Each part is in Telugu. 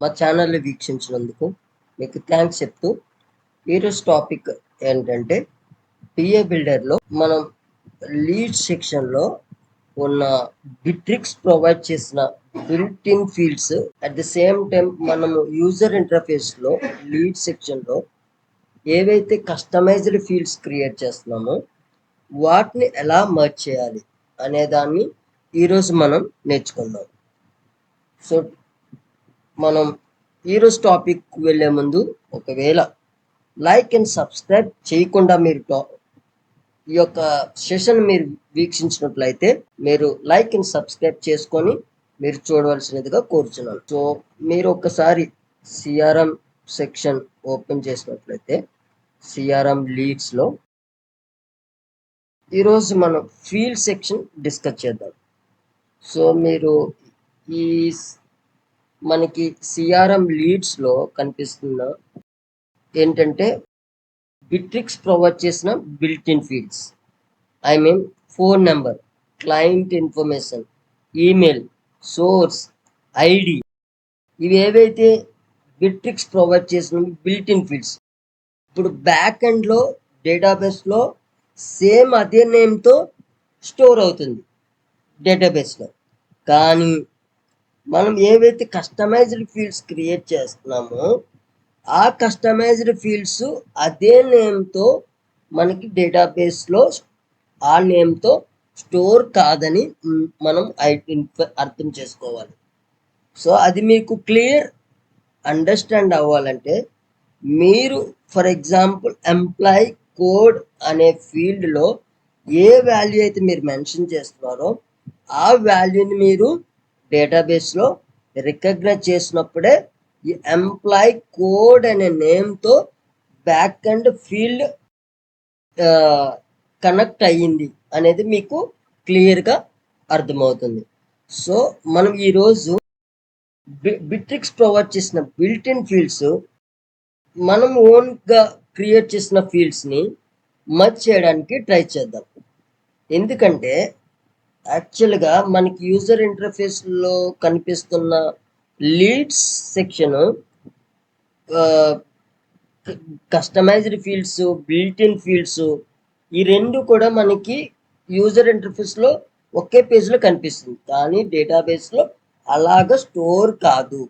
మా ఛానల్ని వీక్షించినందుకు మీకు థ్యాంక్స్ చెప్తూ ఈరోజు టాపిక్ ఏంటంటే పిఏ బిల్డర్లో మనం లీడ్ సెక్షన్లో ఉన్న బిట్రిక్స్ ప్రొవైడ్ చేసిన built in fields at the same time మనము యూజర్ ఇంటర్ఫేస్లో లీడ్ సెక్షన్లో ఏవైతే కస్టమైజ్డ్ ఫీల్డ్స్ క్రియేట్ చేస్తున్నామో వాటిని ఎలా మర్చ్ చేయాలి అనే దాన్ని ఈరోజు మనం నేర్చుకుందాం. సో మనం ఈరోజు టాపిక్ వెళ్ళే ముందు ఒకవేళ లైక్ అండ్ సబ్స్క్రైబ్ చేయకుండా మీరు ఈ యొక్క సెషన్ మీరు వీక్షించినట్లయితే మీరు లైక్ అండ్ సబ్స్క్రైబ్ చేసుకొని మీరు చూడవలసినదిగా కోరుచున్నాను. సో మీరు ఒకసారి సిఆర్ఎం సెక్షన్ ఓపెన్ చేసినట్లయితే సిఆర్ఎం లీడ్స్లో ఈరోజు మనం ఫీల్డ్ సెక్షన్ డిస్కస్ చేద్దాం. సో మీరు ఈ మనకి సిఆర్ఎం లీడ్స్లో కనిపిస్తున్న ఏంటంటే బిట్రిక్స్ ప్రొవైడ్ చేసిన built in fields I mean phone number client information email source ID ఇవి ఏవైతే బిట్రిక్స్ ప్రొవైడ్ చేసిన బిల్ట్ ఇన్ ఫీల్డ్స్ ఇప్పుడు బ్యాక్ ఎండ్లో డేటాబేస్లో సేమ్ అదే నేమ్తో స్టోర్ అవుతుంది డేటాబేస్లో కానీ మనం ఏవైతే కస్టమైజ్డ్ ఫీల్డ్స్ క్రియేట్ చేస్తున్నామో ఆ కస్టమైజ్డ్ ఫీల్డ్స్ అదే నేమ్తో మనకి డేటాబేస్లో ఆ నేమ్తో స్టోర్ కాదని మనం ఐ- అర్థం చేసుకోవాలి. సో అది మీకు క్లియర్ అండర్స్టాండ్ అవ్వాలంటే మీరు ఫర్ ఎగ్జాంపుల్ ఎంప్లాయ్ కోడ్ అనే ఫీల్డ్లో ఏ వాల్యూ అయితే మీరు మెన్షన్ చేస్తున్నారో ఆ వాల్యూని మీరు డేటాబేస్లో రికగ్నైజ్ చేసినప్పుడే ఈ ఎంప్లాయ్ కోడ్ అనే నేమ్తో బ్యాక్ అండ్ ఫీల్డ్ కనెక్ట్ అయ్యింది అనేది మీకు క్లియర్గా అర్థమవుతుంది. సో మనం ఈరోజు బిట్రిక్స్ ప్రొవైడ్ చేసిన బిల్ట్ ఇన్ ఫీల్డ్స్ మనం ఓన్గా క్రియేట్ చేసిన ఫీల్డ్స్ని మర్చ్ చేయడానికి ట్రై చేద్దాం. ఎందుకంటే యాక్చువల్గా మనకి యూజర్ ఇంటర్ఫేస్లో కనిపిస్తున్న leads section customised fields built in fields ఈ రెండు కూడా మనకి యూజర్ ఇంటర్ఫేస్లో ఒకే పేజ్లో కనిపిస్తుంది. కానీ డేటాబేస్లో అలాగ స్టోర్ కాదు.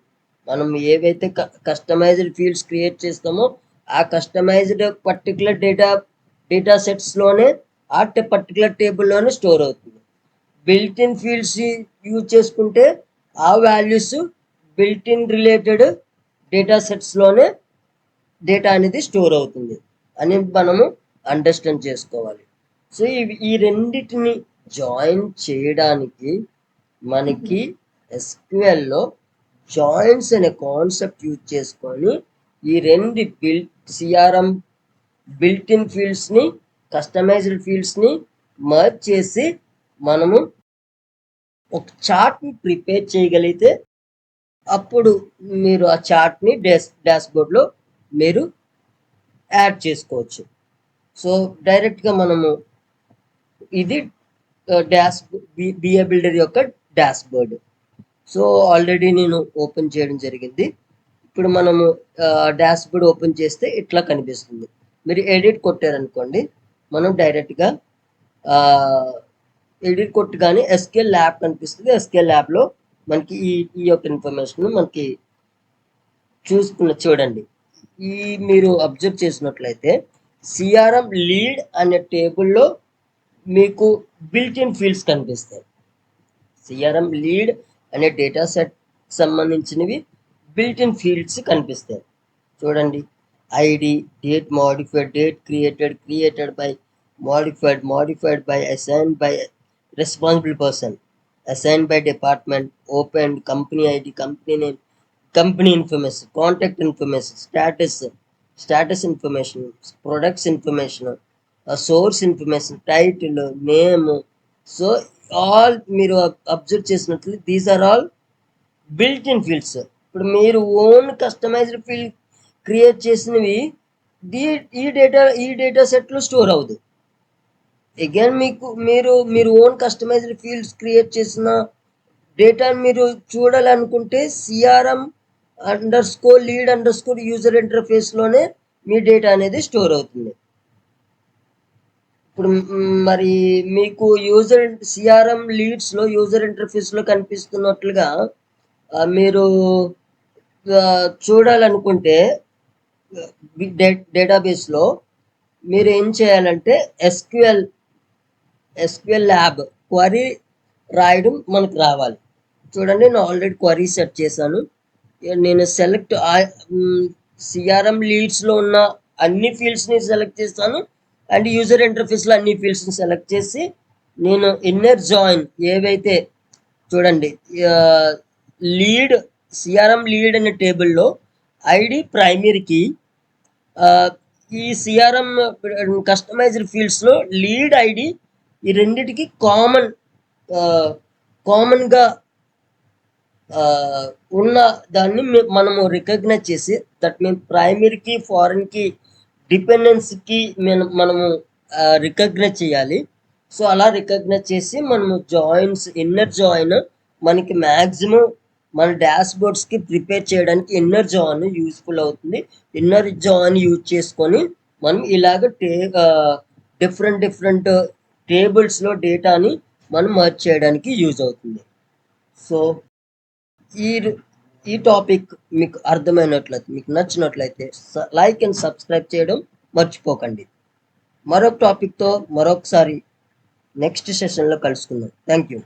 మనం ఏవైతే కస్టమైజ్డ్ ఫీల్డ్స్ క్రియేట్ చేస్తామో ఆ కస్టమైజ్డ్ పర్టికులర్ డేటా డేటా సెట్స్లోనే ఆ పర్టికులర్ టేబుల్లోనే స్టోర్ అవుతుంది. బిల్ట్ ఇన్ ఫీల్డ్స్ యూజ్ చేసుకుంటే ఆ values built in related data సెట్స్లోనే data అనేది స్టోర్ అవుతుంది అని మనము అండర్స్టాండ్ చేసుకోవాలి. సో ఇవి ఈ రెండింటిని జాయిన్ చేయడానికి మనకి ఎస్క్యూఎల్లో జాయిన్స్ అనే కాన్సెప్ట్ యూజ్ చేసుకొని ఈ రెండు బిల్ట్ సిఆర్ఎం బిల్ట్ ఇన్ ఫీల్డ్స్ని కస్టమైజ్డ్ ఫీల్డ్స్ని మర్చ్ చేసి మనము ఒక చార్ట్ని ప్రిపేర్ చేయగలిగితే అప్పుడు మీరు ఆ చార్ట్ని డాష్ డాష్బోర్డ్లో మీరు యాడ్ చేసుకోవచ్చు. సో డైరెక్ట్గా మనము ఇది డాష్ బిఏ బిల్డర్ యొక్క డాష్ బోర్డ్ సో ఆల్రెడీ నేను ఓపెన్ చేయడం జరిగింది. ఇప్పుడు మనము డాష్ బోర్డ్ ఓపెన్ చేస్తే ఇట్లా కనిపిస్తుంది. మీరు ఎడిట్ కొట్టారనుకోండి మనం డైరెక్ట్గా ఎడిట్ కొట్టగానే ఎస్కేల్ ల్యాబ్ కనిపిస్తుంది. ఎస్కేల్ ల్యాబ్లో మనకి ఈ ఈ యొక్క ఇన్ఫర్మేషన్ మనకి చూసుకున్న చూడండి. ఈ మీరు అబ్జర్వ్ చేసినట్లయితే సిఆర్ఎం లీడ్ అనే టేబుల్లో మీకు బిల్ట్ ఇన్ ఫీల్డ్స్ కనిపిస్తాయి. సిఆర్ఎం లీడ్ అనే డేటా సెట్ సంబంధించినవి బిల్ట్ ఇన్ ఫీల్డ్స్ కనిపిస్తాయి. చూడండి. ID date modified date created created by modified modified by assign by responsible person assign by department open company ID company name company information contact information status status information products information source information title name so all మీరు అబ్జర్వ్ చేసినట్లు these are all built in fields ఇప్పుడు మీరు ఓన్ కస్టమైజ్డ్ ఫీల్డ్ క్రియేట్ చేసినవి ఈ డేటా ఈ డేటా సెట్లో స్టోర్ అవ్వదు. అగైన్ మీకు మీరు మీరు ఓన్ కస్టమైజ్డ్ ఫీల్డ్స్ క్రియేట్ చేసిన డేటాను మీరు చూడాలనుకుంటే CRM underscore lead underscore user ఇంటర్ఫేస్లోనే మీ డేటా అనేది స్టోర్ అవుతుంది. ఇప్పుడు మరి మీకు యూజర్ సిఆర్ఎం లీడ్స్లో యూజర్ ఇంటర్ఫేస్లో కనిపిస్తున్నట్లుగా మీరు చూడాలనుకుంటే బిగ్ డే డేటాబేస్లో మీరు ఏం చేయాలంటే ఎస్క్యూఎల్ ఎస్క్యూఎల్ ల్యాబ్ క్వరీ రాయడం మనకు రావాలి. చూడండి నేను ఆల్రెడీ క్వరీ సెట్ చేశాను. నేను సెలెక్ట్ సిఆర్ఎం లీడ్స్లో ఉన్న అన్ని ఫీల్డ్స్ని సెలెక్ట్ చేస్తాను. అండ్ యూజర్ ఇంటర్ఫేస్లో అన్ని ఫీల్డ్స్ని సెలెక్ట్ చేసి నేను ఇన్నర్ జాయిన్ ఏవైతే చూడండి లీడ్ సిఆర్ఎం లీడ్ అనే టేబుల్లో ఐడి ప్రైమరీ కీ ఈ సిఆర్ఎం కస్టమైజ్డ్ ఫీల్డ్స్లో లీడ్ ఐడి ఈ రెండిటికి కామన్ కామన్గా ఉన్న దాన్ని మనము రికగ్నైజ్ చేసి దట్ మీన్ ప్రైమరీకి ఫారెన్కి డిపెండెన్స్కి మేము మనము రికగ్నైజ్ చేయాలి. సో అలా రికగ్నైజ్ చేసి మనము జాయిన్స్ ఇన్నర్ జాయిన్ మనకి మ్యాక్సిమం మన డాష్ బోర్డ్స్కి ప్రిపేర్ చేయడానికి ఇన్నర్ జాయిన్ యూస్ఫుల్ అవుతుంది. ఇన్నర్ జాయిన్ యూజ్ చేసుకొని మనం ఇలాగ టే డిఫరెంట్ డిఫరెంట్ టేబుల్స్లో డేటాని మనం మర్చ్ చేయడానికి యూజ్ అవుతుంది. సో ఈ ఈ టాపిక్ మీకు అర్థమైనట్లయితే మీకు నచ్చినట్లయితే లైక్ అండ్ సబ్స్క్రైబ్ చేయడం మర్చిపోకండి. మరొక టాపిక్తో మరొకసారి నెక్స్ట్ సెషన్లో కలుసుకుందాం. Thank you